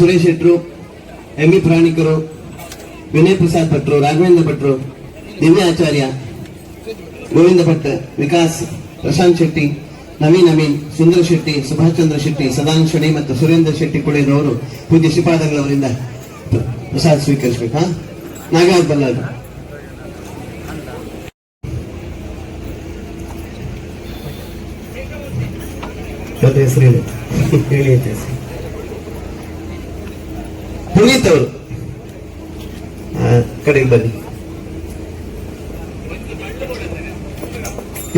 ಸುರೇಶ್ ಶೆಟ್ರು, M E ಪ್ರಾಣಿಕರು, ವಿನಯ್ ಪ್ರಸಾದ್ ಭಟ್ರು, ರಾಘವೇಂದ್ರ ಭಟ್ರು, ದಿವ್ಯ ಆಚಾರ್ಯ, ಗೋವಿಂದ ಭಟ್, ವಿಕಾಸ್, ಪ್ರಶಾಂತ್ ಶೆಟ್ಟಿ, ನವೀನ್ ಅಮೀನ್, ಸುಂದರ ಶೆಟ್ಟಿ, ಸುಭಾಷ್ ಚಂದ್ರ ಶೆಟ್ಟಿ, ಸದಾನಂದ ಶೆಣಿ ಮತ್ತು ಸುರೇಂದ್ರ ಶೆಟ್ಟಿ ಕುಳಿರವರು ಪೂಜ್ಯ ಶ್ರೀಪಾದಂಗಳವರಿಂದ ಪ್ರಸಾದ್ ಸ್ವೀಕರಿಸಬೇಕು ನಾಗರಾಜ್ ಬಲ್ಲಾಳ್. ಮತ್ತೆ ಹೇಳಿ? ಹೇಳಿ ಪುನೀತ್ ಅವರು ಕಡೆಗೆ ಬನ್ನಿ.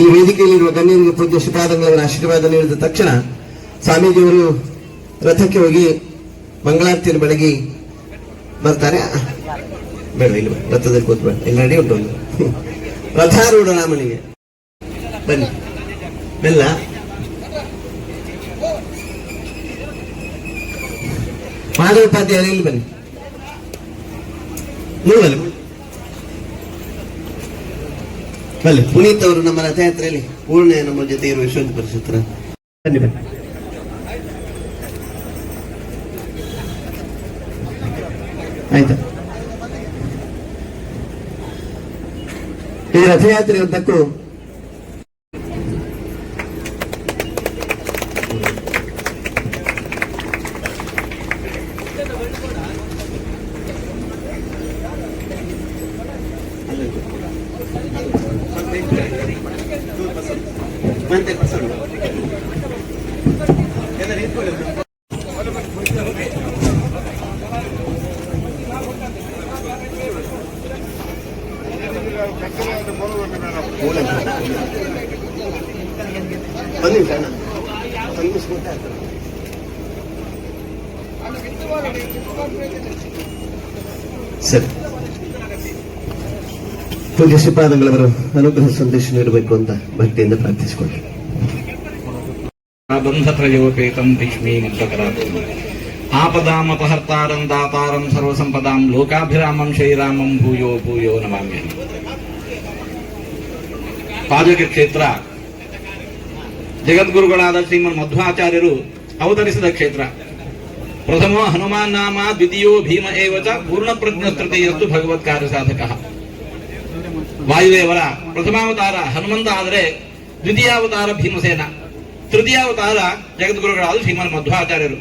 ಈ ವೇದಿಕೆಯಲ್ಲಿರುವ ಗಣ್ಯರಿಗೆ ಪೂಜ್ಯ ಶ್ರೀಪಾದಂಗಳವರ ಆಶೀರ್ವಾದ ನೀಡಿದ ತಕ್ಷಣ ಸ್ವಾಮೀಜಿಯವರು ರಥಕ್ಕೆ ಹೋಗಿ ಮಂಗಳಾರತಿಯನ್ನು ಬೆಳಗಿ ಬರ್ತಾರೆ. ಬೇಡ, ಇಲ್ಲಿ. ರಥದಲ್ಲಿ ಕೂತ್ಬೇಡ. ಇಲ್ಲಿ ನಡಿ ಉಂಟು. ರಥಾರೂಢ ರಾಮನಿಗೆ. ಬನ್ನಿ. ಬೆಲ್ಲ ಮಾಧವೋಪಾಧ್ಯಾಯರು ಇಲ್ಲಿ ಬನ್ನಿ. ಬನ್ನಿ ಬನ್ನಿ, ಪುನೀತ್ ಅವರು ನಮ್ಮ ರಥಯಾತ್ರೆಯಲ್ಲಿ ಪೂರ್ಣ ನಮ್ಮ ಜೊತೆ ಇರುವ ಯಶವಂತ ಪರಿಷತ್ತರ. ಬನ್ನಿ ಬನ್ನಿ. ಆಯ್ತಾ. ಈ ರಥಯಾತ್ರೆ ಉದ್ದಕ್ಕೂ ಸರಿ ಪೂಜ್ಯ ಶ್ರೀಪಾದಂಗಳವರು ಅನುಗ್ರಹ ಸಂದೇಶ ನೀಡಬೇಕು ಅಂತ ಭಕ್ತಿಯಿಂದ ಪ್ರಾರ್ಥಿಸಿಕೊಳ್ಳಿ ಬಂಧತ್ರಯೋಪೇತಂ ಭೀಷ್ಮೀ ಮಂತ್ರಕರಾತು ಆಪದಾಮಪಹರ್ತಾರಂ ದಾತಾರಂ ಸರ್ವಸಂಪದಾಂ ಲೋಕಾಭಿರಾಮಂ ಶ್ರೀರಾಮಂ ಭೂಯೋ ಭೂಯೋ ನಮಾಮ್ಯಹಂ ಪಾಜಕ ಕ್ಷೇತ್ರ ಜಗದ್ಗುರುಗಳಾದ ಶ್ರೀಮನ್ ಮಧ್ವಾಚಾರ್ಯರು ಅವತರಿಸಿದ ಕ್ಷೇತ್ರ. ಪ್ರಥಮ ಹನುಮಾನ್ ನಾಮ, ದ್ವಿತೀಯೋ ಭೀಮ ಏವಚ, ಪೂರ್ಣ ಪೂರ್ಣಪ್ರಜ್ಞ ತೃತೀಯಸ್ತು ಭಗವತ್ ಕಾರ್ಯ ಸಾಧಕ. ವಾಯುದೇವರ ಪ್ರಥಮಾವತಾರ ಹನುಮಂತ ಆದರೆ ದ್ವಿತೀಯಾವತಾರ ಭೀಮಸೇನ. ತೃತೀಯಾವತಾರ ಜಗದ್ಗುರುಗಳಾದ ಶ್ರೀಮನ್ ಮಧ್ವಾಚಾರ್ಯರು.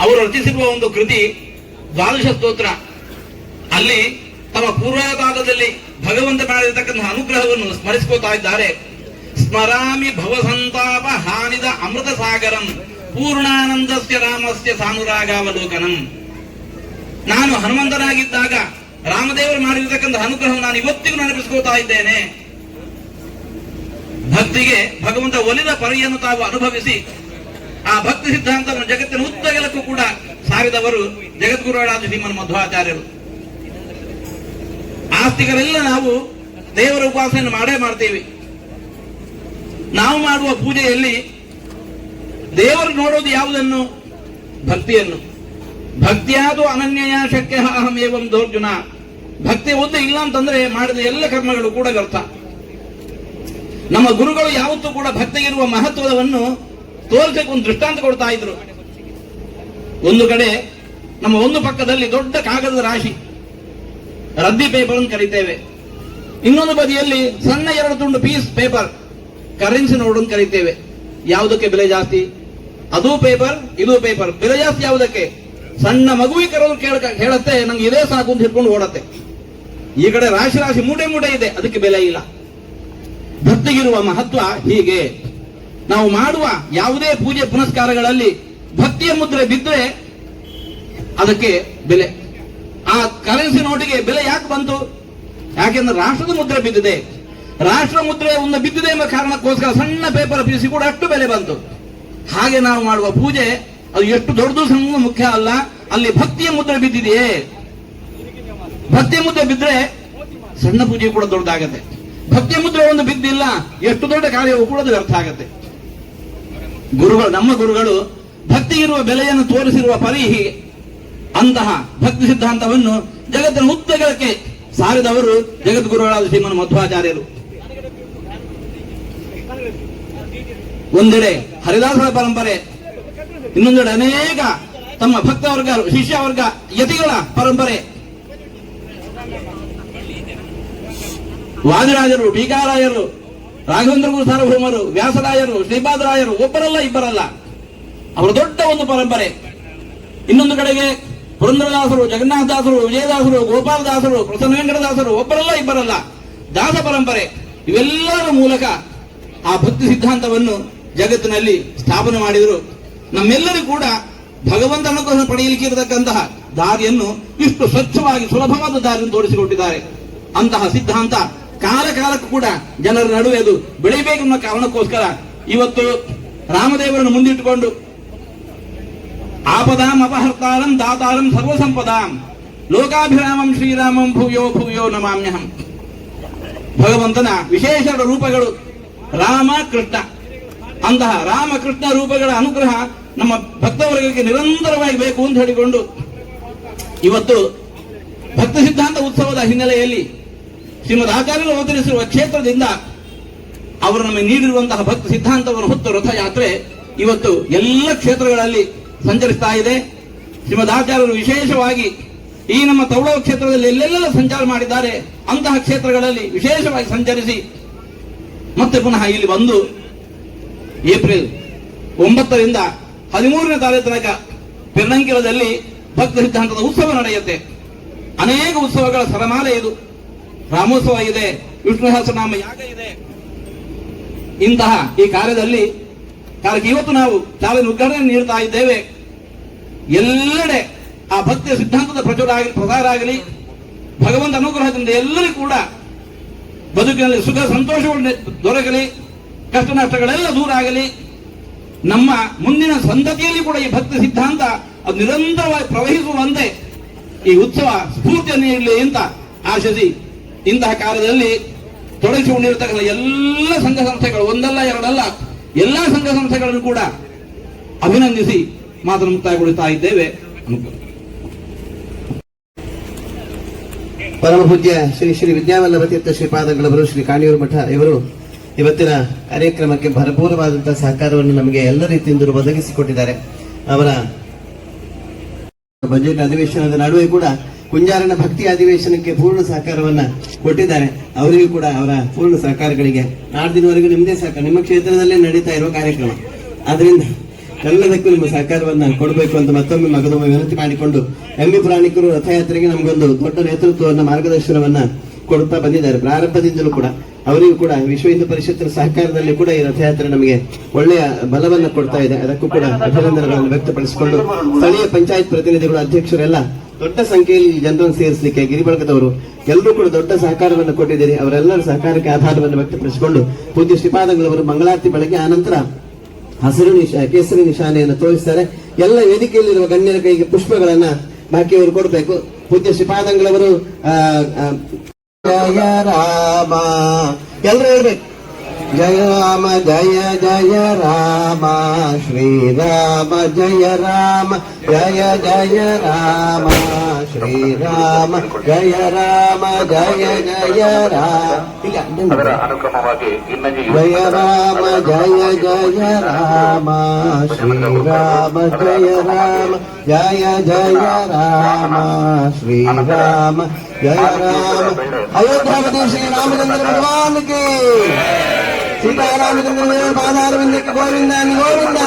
ಅವರು ರಚಿಸಿರುವ ಒಂದು ಕೃತಿ ದ್ವಾದಶ ಸ್ತೋತ್ರ. ಅಲ್ಲಿ ತಮ್ಮ ಪೂರ್ವಾವತಾರದಲ್ಲಿ ಭಗವಂತ ಮಾಡಿರತಕ್ಕಂತಹ ಅನುಗ್ರಹವನ್ನು ಸ್ಮರಿಸ್ಕೋತಾ ಇದ್ದಾರೆ. ಸ್ಮರಾಮಿ ಭವಸಂತಾಪ ಹಾನಿದ ಅಮೃತ ಸಾಗರಂ, ಪೂರ್ಣಾನಂದಸ್ಯ ರಾಮಸ್ಯ ಸಾನುರಾಗಾವಲೋಕನಂ. ನಾನು ಹನುಮಂತನಾಗಿದ್ದಾಗ ರಾಮದೇವರು ಮಾಡಿರ್ತಕ್ಕಂಥ ಅನುಗ್ರಹ ನಾನು ಇವತ್ತಿಗೂ ನೆನಪಿಸ್ಕೋತಾ ಇದ್ದೇನೆ. ಭಕ್ತಿಗೆ ಭಗವಂತ ಒಲಿದ ಪರಿಯನ್ನು ತಾವು ಅನುಭವಿಸಿ, ಆ ಭಕ್ತಿ ಸಿದ್ಧಾಂತವನ್ನು ಜಗತ್ತಿನ ಉದ್ದಗಲಕ್ಕೂ ಕೂಡ ಸಾರಿದವರು ಜಗದ್ಗುರುಗಳಾದ ಶ್ರೀಮನ್ ಮಧ್ವಾಚಾರ್ಯರು. ಆಸ್ತಿಕರೆಲ್ಲ ನಾವು ದೇವರ ಉಪಾಸನೆಯನ್ನು ಮಾಡೇ ಮಾಡ್ತೀವಿ. ನಾವು ಮಾಡುವ ಪೂಜೆಯಲ್ಲಿ ದೇವರು ನೋಡೋದು ಯಾವುದನ್ನು? ಭಕ್ತಿಯನ್ನು. ಭಕ್ತಿಯಾದು ಅನನ್ಯ ಶಕ್ಯ ಏವಂ ದೋರ್ಜುನ. ಭಕ್ತಿ ಒಂದು ಇಲ್ಲ ಅಂತಂದ್ರೆ ಮಾಡಿದ ಎಲ್ಲ ಕರ್ಮಗಳು ಕೂಡ ವ್ಯರ್ಥ. ನಮ್ಮ ಗುರುಗಳು ಯಾವತ್ತೂ ಕೂಡ ಭಕ್ತಿಗಿರುವ ಮಹತ್ವವನ್ನು ತೋರಿಸಕ್ಕೆ ಒಂದು ದೃಷ್ಟಾಂತ ಕೊಡ್ತಾ ಇದ್ರು. ಒಂದು ಕಡೆ ನಮ್ಮ ಒಂದು ಪಕ್ಕದಲ್ಲಿ ದೊಡ್ಡ ಕಾಗದದ ರಾಶಿ. ರದ್ದಿ ಪೇಪರ್ ಅಂತ ಕರಿತೇವೆ. ಇನ್ನೊಂದು ಬದಿಯಲ್ಲಿ ಸಣ್ಣ ಎರಡು ತುಂಡು ಪೀಸ್ ಪೇಪರ್. ಕರೆನ್ಸಿ ನೋಟ್ ಅಂತ ಕರೀತೇವೆ. ಯಾವುದಕ್ಕೆ ಬೆಲೆ ಜಾಸ್ತಿ? ಅದು ಪೇಪರ್ ಇದು ಪೇಪರ್ ಬೆಲೆ ಜಾಸ್ತಿ ಯಾವುದಕ್ಕೆ? ಸಣ್ಣ ಮಗುವಿಗೆ ಕರೋದು ಹೇಳತ್ತೆ, ನಂಗೆ ಇದೇ ಸಾಕು ಅಂತ ಹಿಡ್ಕೊಂಡು ಓಡತ್ತೆ. ಈ ಕಡೆ ರಾಶಿ ರಾಶಿ ಮೂಡೆ ಮೂಡೆ ಇದೆ, ಅದಕ್ಕೆ ಬೆಲೆ ಇಲ್ಲ. ಭಕ್ತಿಗಿರುವ ಮಹತ್ವ ಹೀಗೆ. ನಾವು ಮಾಡುವ ಯಾವುದೇ ಪೂಜೆ ಪುನಸ್ಕಾರಗಳಲ್ಲಿ ಭಕ್ತಿಯ ಮುದ್ರೆ ಬಿದ್ದರೆ ಅದಕ್ಕೆ ಬೆಲೆ. ಆ ಕರೆನ್ಸಿ ನೋಟಿಗೆ ಬೆಲೆ ಯಾಕೆ ಬಂತು? ಯಾಕೆಂದ್ರೆ ರಾಷ್ಟ್ರದ ಮುದ್ರೆ ಬಿದ್ದಿದೆ. ರಾಷ್ಟ್ರ ಮುದ್ರೆ ಒಂದು ಬಿದ್ದಿದೆ ಎಂಬ ಕಾರಣಕ್ಕೋಸ್ಕರ ಸಣ್ಣ ಪೇಪರ್ ಪೀಸಿ ಕೂಡ ಅಷ್ಟು ಬೆಲೆ ಬಂತು. ಹಾಗೆ ನಾವು ಮಾಡುವ ಪೂಜೆ, ಅದು ಎಷ್ಟು ದೊಡ್ಡದು ಸಣ್ಣ ಮುಖ್ಯ ಅಲ್ಲ, ಅಲ್ಲಿ ಭಕ್ತಿಯ ಮುದ್ರೆ ಬಿದ್ದಿದೆಯೇ? ಭಕ್ತಿಯ ಮುದ್ರೆ ಬಿದ್ದರೆ ಸಣ್ಣ ಪೂಜೆ ಕೂಡ ದೊಡ್ಡದಾಗತ್ತೆ. ಭಕ್ತಿಯ ಮುದ್ರೆ ಒಂದು ಬಿದ್ದಿಲ್ಲ, ಎಷ್ಟು ದೊಡ್ಡ ಕಾರ್ಯವೂ ಕೂಡ ಅದು ವ್ಯರ್ಥ ಆಗತ್ತೆ. ಗುರುಗಳು, ನಮ್ಮ ಗುರುಗಳು ಭಕ್ತಿ ಇರುವ ಬೆಲೆಯನ್ನು ತೋರಿಸಿರುವ ಪರಿ ಹೀಗೆ ಅಂತಹ ಭಕ್ತಿ ಸಿದ್ಧಾಂತವನ್ನು ಜಗತ್ತಿನ ಉದ್ದಗಲಕ್ಕೆ ಸಾರಿದವರು ಜಗದ್ಗುರುಗಳಾದ ಶ್ರೀಮನ್ ಮಧ್ವಾಚಾರ್ಯರು. ಒಂದೆಡೆ ಹರಿದಾಸರ ಪರಂಪರೆ, ಇನ್ನೊಂದೆಡೆ ಅನೇಕ ತಮ್ಮ ಭಕ್ತ ವರ್ಗ ಶಿಷ್ಯ ವರ್ಗ ಯತಿಗಳ ಪರಂಪರೆ. ವಾದಿರಾಜರು ಟೀಕಾರಾಯರು ರಾಘವೇಂದ್ರ ಗುರು ಸಾರ್ವಭೌಮರು, ವ್ಯಾಸರಾಯರು, ಶ್ರೀಪಾದರಾಯರು, ಒಬ್ಬರಲ್ಲ ಇಬ್ಬರಲ್ಲ. ಅವರ ದೊಡ್ಡ ಒಂದು ಪರಂಪರೆ. ಇನ್ನೊಂದು ಕಡೆಗೆ ಪುರಂದರದಾಸರು, ಜಗನ್ನಾಥದಾಸರು, ವಿಜಯದಾಸರು, ಗೋಪಾಲದಾಸರು, ಪ್ರಸನ್ನ ವೆಂಕಟದಾಸರು, ಒಬ್ಬರಲ್ಲ ಇಬ್ಬರಲ್ಲ. ದಾಸ ಪರಂಪರೆ. ಇವೆಲ್ಲರ ಮೂಲಕ ಆ ಭಕ್ತಿ ಸಿದ್ಧಾಂತವನ್ನು ಜಗತ್ತಿನಲ್ಲಿ ಸ್ಥಾಪನೆ ಮಾಡಿದರು. ನಮ್ಮೆಲ್ಲರೂ ಕೂಡ ಭಗವಂತ ಅನುಗ್ರಹ ಪಡೆಯಲಿಕ್ಕೆ ಇರತಕ್ಕಂತಹ ದಾರಿಯನ್ನು ಇಷ್ಟು ಸ್ವಚ್ಛವಾಗಿ ಸುಲಭವಾದ ದಾರಿಯನ್ನು ತೋರಿಸಿಕೊಟ್ಟಿದ್ದಾರೆ. ಅಂತಹ ಸಿದ್ಧಾಂತ ಕಾಲ ಕಾಲಕ್ಕೂ ಕೂಡ ಜನರ ನಡುವೆ ಅದು ಬೆಳಿಬೇಕೆನ್ನುವ ಕಾರಣಕ್ಕೋಸ್ಕರ ಇವತ್ತು ರಾಮದೇವರನ್ನು ಮುಂದಿಟ್ಟುಕೊಂಡು, ಆಪದಾಂ ಅಪಹರ್ತಾರಂ ದಾತಾರಂ ಸರ್ವಸಂಪದಾಂ ಲೋಕಾಭಿರಾಮಂ ಶ್ರೀರಾಮಂ ಭೂಯೋ ಭೂಯೋ ನಮಾಮ್ಯಹಂ. ಭಗವಂತನ ವಿಶೇಷ ರೂಪಗಳು ರಾಮ, ಕೃಷ್ಣ. ಅಂತಹ ರಾಮಕೃಷ್ಣ ರೂಪಗಳ ಅನುಗ್ರಹ ನಮ್ಮ ಭಕ್ತವರ್ಗಕ್ಕೆ ನಿರಂತರವಾಗಿ ಬೇಕು ಅಂತ ಹೇಳಿಕೊಂಡು ಇವತ್ತು ಭಕ್ತ ಸಿದ್ಧಾಂತ ಉತ್ಸವದ ಹಿನ್ನೆಲೆಯಲ್ಲಿ ಶ್ರೀಮದ್ ಆಚಾರ್ಯರು ಅವತರಿಸಿರುವ ಕ್ಷೇತ್ರದಿಂದ ಅವರು ನಮಗೆ ನೀಡಿರುವಂತಹ ಭಕ್ತ ಸಿದ್ಧಾಂತವನ್ನು ಹೊತ್ತು ರಥಯಾತ್ರೆ ಇವತ್ತು ಎಲ್ಲ ಕ್ಷೇತ್ರಗಳಲ್ಲಿ ಸಂಚರಿಸ್ತಾ ಇದೆ. ಶ್ರೀಮದ್ ಆಚಾರ್ಯರು ವಿಶೇಷವಾಗಿ ಈ ನಮ್ಮ ತೌಳವ ಕ್ಷೇತ್ರದಲ್ಲಿ ಎಲ್ಲೆಲ್ಲ ಸಂಚಾರ ಮಾಡಿದ್ದಾರೆ. ಅಂತಹ ಕ್ಷೇತ್ರಗಳಲ್ಲಿ ವಿಶೇಷವಾಗಿ ಸಂಚರಿಸಿ ಮತ್ತೆ ಪುನಃ ಇಲ್ಲಿ ಬಂದು ಏಪ್ರಿಲ್ ಒಂಬತ್ತರಿಂದ ಹದಿಮೂರನೇ ತಾರೀಕು ತನಕ ಪೆರ್ನಂಕಿಲದಲ್ಲಿ ಭಕ್ತ ಸಿದ್ಧಾಂತದ ಉತ್ಸವ ನಡೆಯುತ್ತೆ. ಅನೇಕ ಉತ್ಸವಗಳ ಸರಮಾಲೆ ಇದು. ರಾಮೋತ್ಸವ ಇದೆ ವಿಷ್ಣು ಸಹಸ್ರನಾಮ ಯಾಗ ಇದೆ. ಇಂತಹ ಈ ಕಾರ್ಯದಲ್ಲಿ ಕಾರ್ಯಕ್ಕೆ ಇವತ್ತು ನಾವು ಚಾಲನೆ ಉದ್ಘಾಟನೆ ನೀಡ್ತಾ ಇದ್ದೇವೆ. ಎಲ್ಲೆಡೆ ಆ ಭಕ್ತಿಯ ಸಿದ್ಧಾಂತದ ಪ್ರಚುರ ಆಗಲಿ ಪ್ರಸಾರ ಆಗಲಿ, ಭಗವಂತ ಅನುಗ್ರಹದಿಂದ ಎಲ್ಲರಿಗೂ ಕೂಡ ಬದುಕಿನಲ್ಲಿ ಸುಖ ಸಂತೋಷಗಳು ದೊರಕಲಿ. ಕಷ್ಟ ನಷ್ಟಗಳೆಲ್ಲ ದೂರ ಆಗಲಿ, ನಮ್ಮ ಮುಂದಿನ ಸಂತತಿಯಲ್ಲಿ ಕೂಡ ಈ ಭಕ್ತಿ ಸಿದ್ಧಾಂತ ಅದು ನಿರಂತರವಾಗಿ ಪ್ರವಹಿಸುವಂತೆ ಈ ಉತ್ಸವ ಸ್ಫೂರ್ತಿಯನ್ನು ನೀಡಲಿ ಅಂತ ಆಶಿಸಿ ಇಂತಹ ಕಾರ್ಯದಲ್ಲಿ ತೊಡಗಿಸಿಕೊಂಡಿರತಕ್ಕಂಥ ಎಲ್ಲ ಸಂಘ ಸಂಸ್ಥೆಗಳು, ಒಂದಲ್ಲ, ಎರಡಲ್ಲ, ಎಲ್ಲ ಸಂಘ ಸಂಸ್ಥೆಗಳನ್ನು ಕೂಡ ಅಭಿನಂದಿಸಿ ಮಾತನ್ನು ಮುಕ್ತಾಯಗೊಳಿಸ್ತಾ ಇದ್ದೇವೆ. ಪರಮಪೂಜ್ಯ ಪರಮ ಪೂಜ್ಯ ಶ್ರೀ ಶ್ರೀ ವಿದ್ಯಾವಲ್ಲಭ ತೀರ್ಥ ಶ್ರೀಪಾದಗಳವರು, ಶ್ರೀ ಕಾಣಿಯೂರು ಮಠ ಇವರು ಇವತ್ತಿನ ಕಾರ್ಯಕ್ರಮಕ್ಕೆ ಭರಪೂರವಾದಂತಹ ಸಹಕಾರವನ್ನು ನಮಗೆ ಎಲ್ಲ ರೀತಿಯಿಂದ ಒದಗಿಸಿಕೊಟ್ಟಿದ್ದಾರೆ. ಅವರ ಬಜೆಟ್ ಅಧಿವೇಶನದ ನಡುವೆ ಕೂಡ ಕುಂಜಾರನ ಭಕ್ತಿ ಅಧಿವೇಶನಕ್ಕೆ ಪೂರ್ಣ ಸಹಕಾರವನ್ನ ಕೊಟ್ಟಿದ್ದಾರೆ. ಅವರಿಗೂ ಕೂಡ ಅವರ ಪೂರ್ಣ ಸಹಕಾರಗಳಿಗೆ ನಾಡ್ದಿನವರೆಗೂ ನಿಮ್ಮದೇ ಸಹಕಾರ, ನಿಮ್ಮ ಕ್ಷೇತ್ರದಲ್ಲೇ ನಡೀತಾ ಇರುವ ಕಾರ್ಯಕ್ರಮ. ಆದ್ರಿಂದ ಎಲ್ಲದಕ್ಕೂ ನಿಮ್ಮ ಸಹಕಾರವನ್ನು ಕೊಡಬೇಕು ಅಂತ ಮತ್ತೊಮ್ಮೆ ಮಗದೊಮ್ಮೆ ವಿನಂತಿ ಮಾಡಿಕೊಂಡು ಎಮ್ಮಿ ಪುರಾಣಿಕರು ರಥಯಾತ್ರೆಗೆ ನಮಗೊಂದು ದೊಡ್ಡ ನೇತೃತ್ವವನ್ನು ಮಾರ್ಗದರ್ಶನವನ್ನ ಕೊಡುತ್ತಾ ಬಂದಿದ್ದಾರೆ. ಪ್ರಾರಂಭದಿಂದಲೂ ಕೂಡ ಅವರಿಗೂ ಕೂಡ ವಿಶ್ವ ಹಿಂದೂ ಪರಿಷತ್ತಿನ ಸಹಕಾರದಲ್ಲಿ ಕೂಡ ಈ ರಥಯಾತ್ರೆ ನಮಗೆ ಒಳ್ಳೆಯ ಬಲವನ್ನು ಕೊಡ್ತಾ ಇದೆ. ಅದಕ್ಕೂ ಕೂಡ ಅಭಿನಂದನೆಗಳನ್ನು ವ್ಯಕ್ತಪಡಿಸಿಕೊಂಡು ಸ್ಥಳೀಯ ಪಂಚಾಯತ್ ಪ್ರತಿನಿಧಿಗಳು, ಅಧ್ಯಕ್ಷರೆಲ್ಲ ದೊಡ್ಡ ಸಂಖ್ಯೆಯಲ್ಲಿ ಜನರನ್ನು ಸೇರಿಸಲಿಕ್ಕೆ ಗಿರಿಬಳಗದವರು ಎಲ್ಲರೂ ಕೂಡ ದೊಡ್ಡ ಸಹಕಾರವನ್ನು ಕೊಟ್ಟಿದ್ದೀರಿ. ಅವರೆಲ್ಲರ ಸಹಕಾರಕ್ಕೆ ಆಧಾರವನ್ನು ವ್ಯಕ್ತಪಡಿಸಿಕೊಂಡು ಪೂಜ್ಯ ಶ್ರೀಪಾದಂಗಳವರು ಮಂಗಳಾರತಿ ಬೆಳಗ್ಗೆ ಆನಂತರ ಹಸಿರು ನಿಶಾ, ಕೇಸರಿ ನಿಶಾನೆಯನ್ನು ತೋರಿಸ್ತಾರೆ. ಎಲ್ಲ ವೇದಿಕೆಯಲ್ಲಿರುವ ಗಣ್ಯರ ಕೈಗೆ ಪುಷ್ಪಗಳನ್ನ ಬಾಕಿಯವರು ಕೊಡಬೇಕು. ಪೂಜ್ಯ ಶ್ರೀಪಾದಂಗಳವರು ಜಯ ರಾಮ. ಎಲ್ಲರೂ ಹೇಳ್ಬೇಕು? ಜಯ ರಾಮ ಜಯ ಜಯ ರಾಮ ಶ್ರೀರಾಮ ಜಯ ರಾಮ ಜಯ ಜಯ ರಾಮ ಶ್ರೀರಾಮ ಜಯ ರಾಮ ಜಯ ಜಯ ರಾಮ ಇಲ್ಲ ಅದರ ಅನುಕ್ರಮವಾಗಿ ಇನ್ನೊಂದು ಜಯ ರಾಮ ಜಯ ಜಯ ರಾಮ ಶ್ರೀರಾಮ ಜಯ ರಾಮ ಜಯ ಜಯ ರಾಮ ಶ್ರೀರಾಮ ಜಯ ರಾಮ. ಅಯೋಧ್ಯಾಪತಿ ಶ್ರೀರಾಮಚಂದ್ರ ಭಗವಾನ್ ಕಿ ಸೀತಾರಾಮಚಂದ್ರ ದೇವರ ಪಾದಾರವಿಂದಕ್ಕೆ ಗೋವಿಂದ ನಿ ಗೋವಿಂದ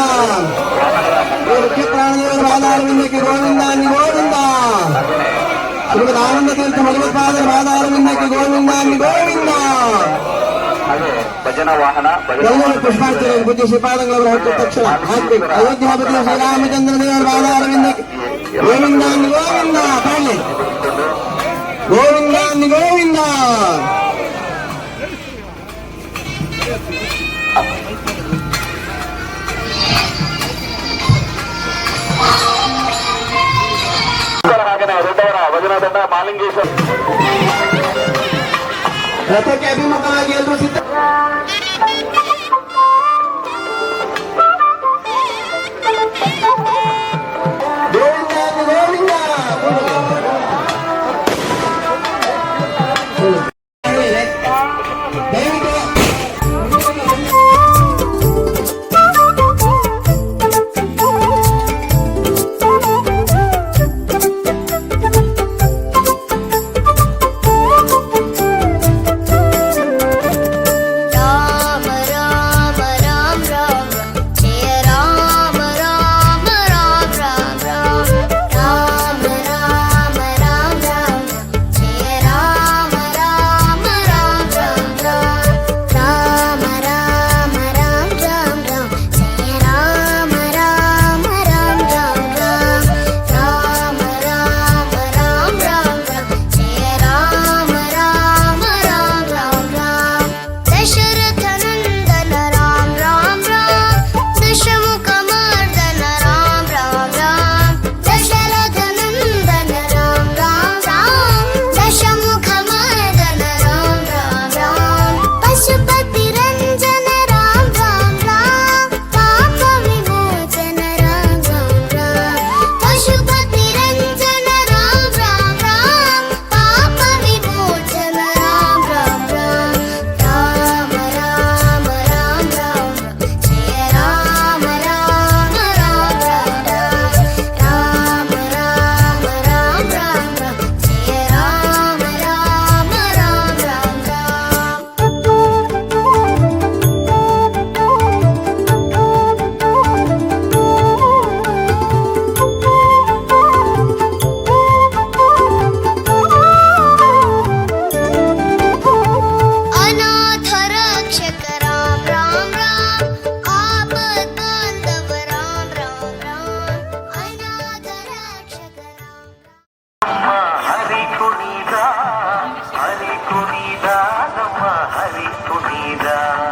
ಪ್ರಾಣದೇವರ ಪಾದಾರವಿಂದಕ್ಕೆ ಗೋವಿಂದ ನಿ ಗೋವಿಂದ ಶ್ರೀಮದ್ ಆನಂದ ತೀರ್ಥ ಭಗವತ್ಪಾದರ ಪಾದಾರವಿಂದಕ್ಕೆ ಗೋವಿಂದ ನಿ ಗೋವಿಂದ ಹಾಗೆ ಭಜನಾ ವಾಹನ ಭಜನಾ ಎಲ್ಲರೂ ಪುಷ್ಪಾರ್ಚನೆ ಬುದ್ಧಿ ಶ್ರೀಪಾದಂಗಳವರು ಹಾಕಿದ ತಕ್ಷಣ ಹಾಕ್ಬೇಕು ಅಯೋಧ್ಯಾಪತಿ ಶ್ರೀರಾಮಚಂದ್ರ ದೇವರ ಪಾದಾರವಿಂದಕ್ಕೆ ಗೋವಿಂದ ನಿ ಗೋವಿಂದ ತಾಳಿ ಗೋವಿಂದ ನಿ ಗೋವಿಂದ ದೊಡ್ಡವರ ಭಜನಾ ತಂಡ ಮಾಲಿಂಗೇಶ್ವರ ರಥಕ್ಕೆ ಅಭಿಮುಖವಾಗಿ ಎಲ್ಲರೂ ಸಿದ್ಧ vida.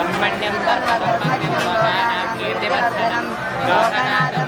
ब्रह्मण्यं कर्मकर्मनिर्वहानां कीर्तिवर्धनं लोकनाथं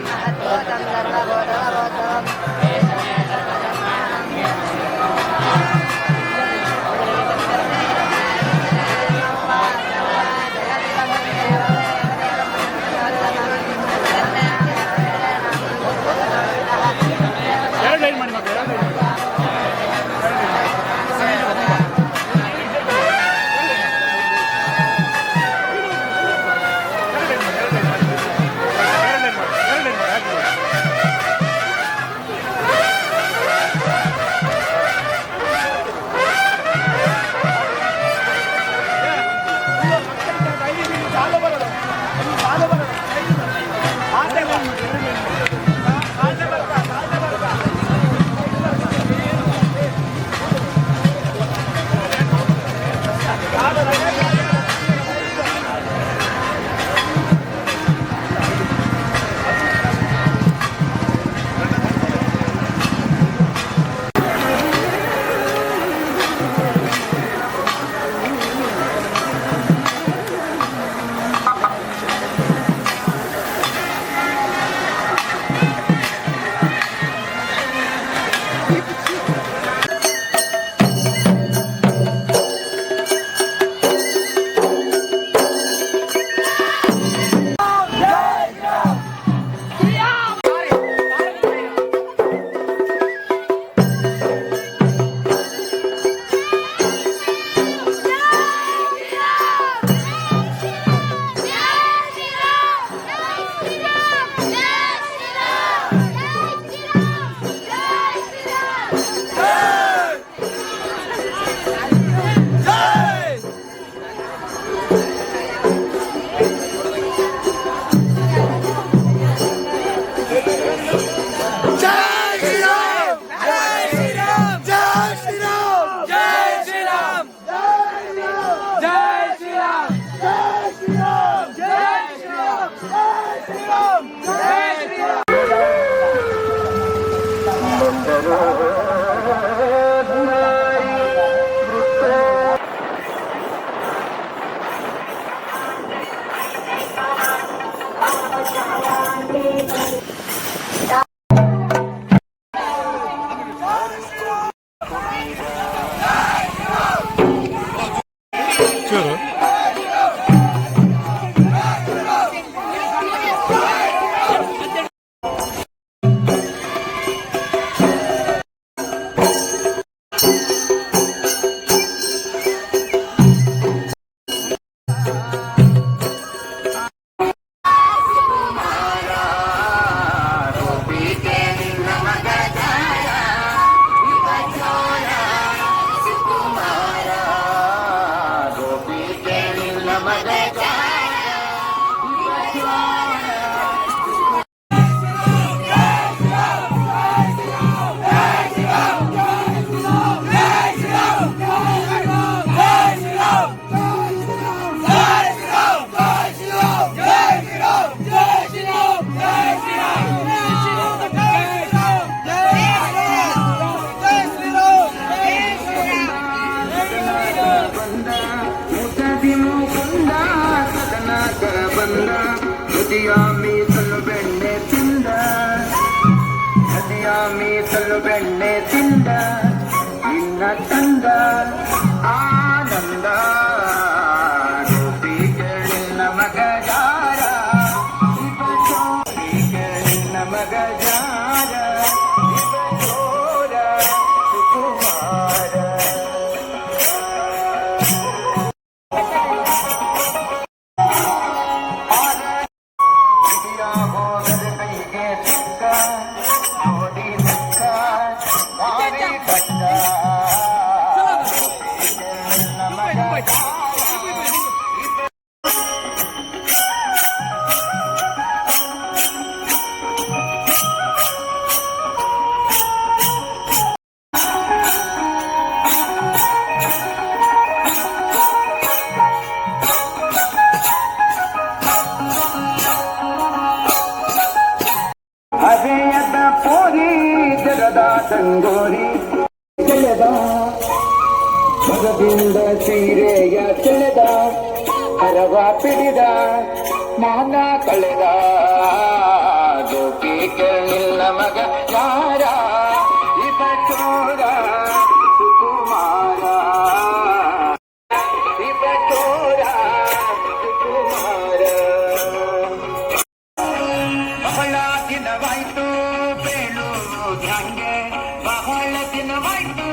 ಹೊಳಗಿನವಾಯ್ತು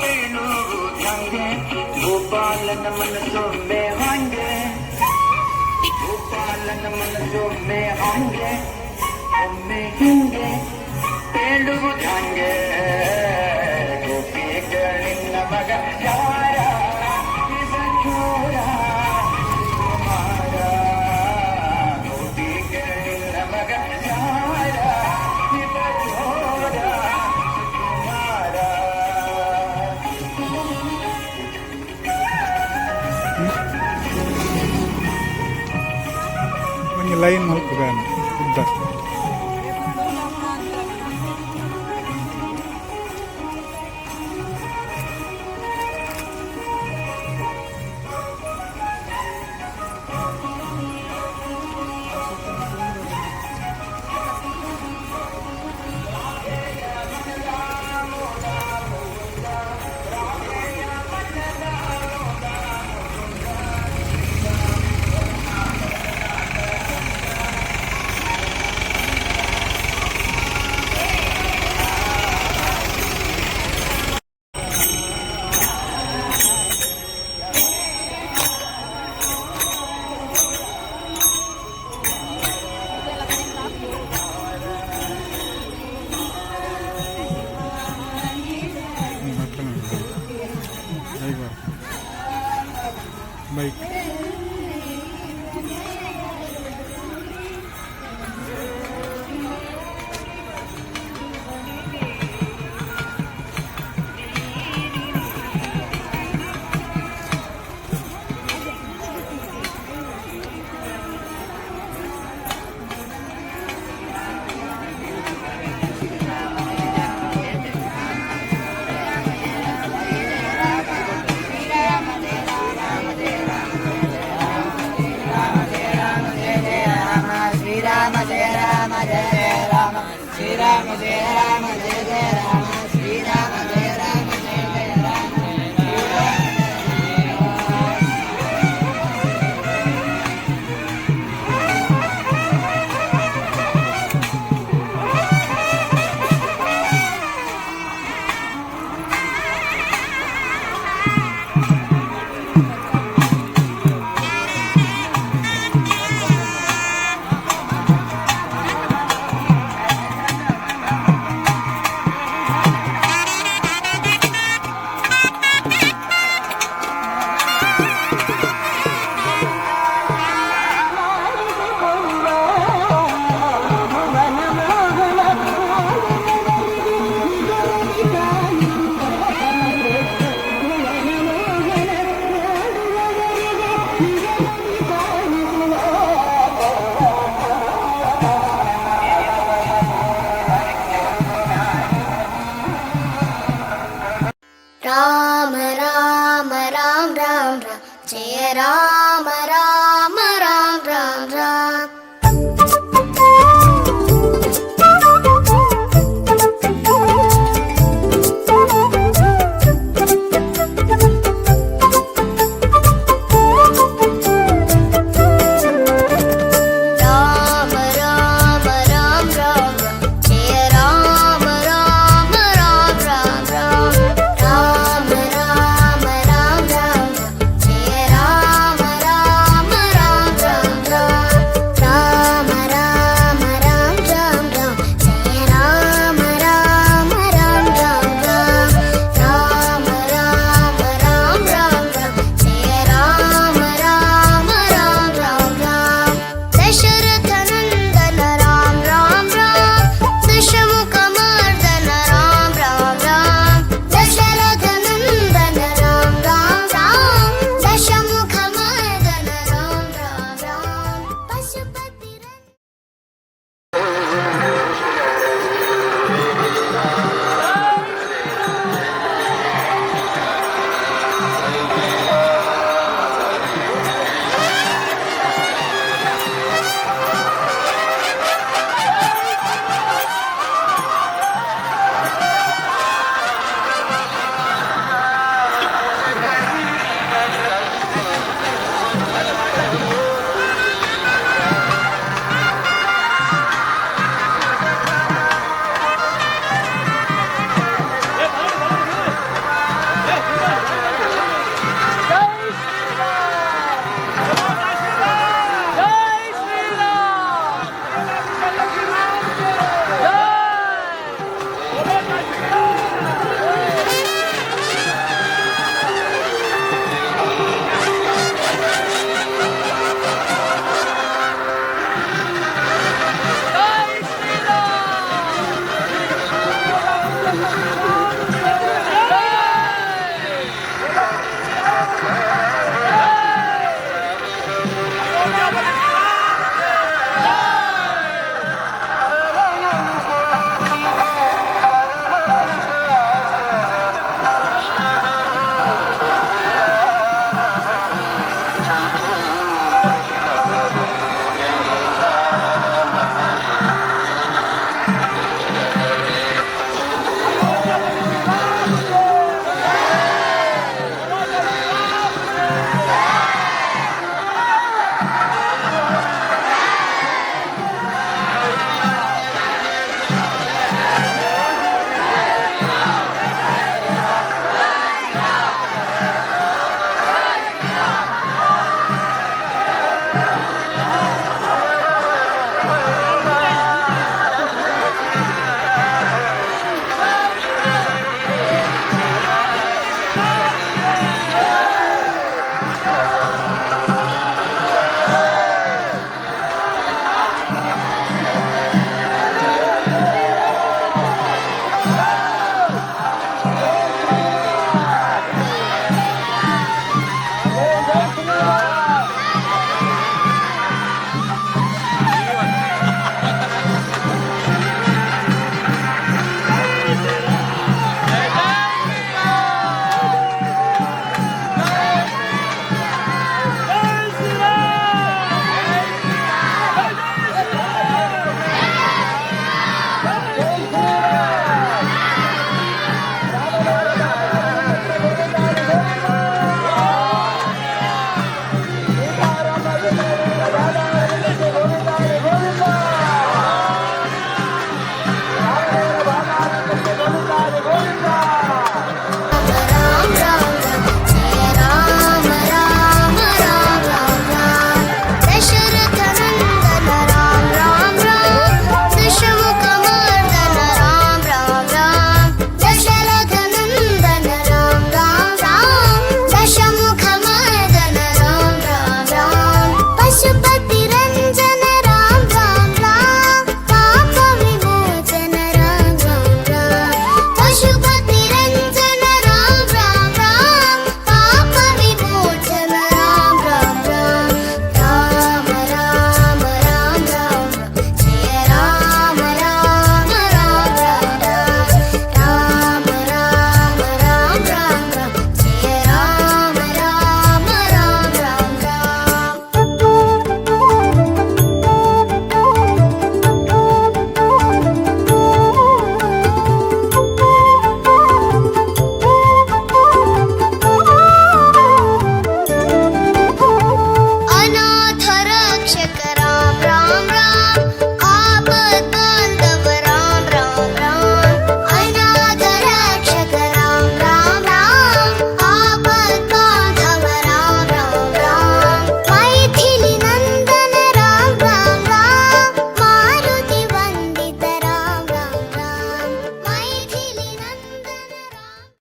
ಪೇಣು ಹಂಗೆ ಗೋಪಾಲನ ಮನಸೊಮ್ಮೆ ಹಂಗೆ ಗೋಪಾಲನ ಮನಸೊಮ್ಮೆ ಹಂಗೆ ಒಮ್ಮೆ ಹಿಂಗೆ ಹೇಳುವುದಂಗೆ lain melakukan.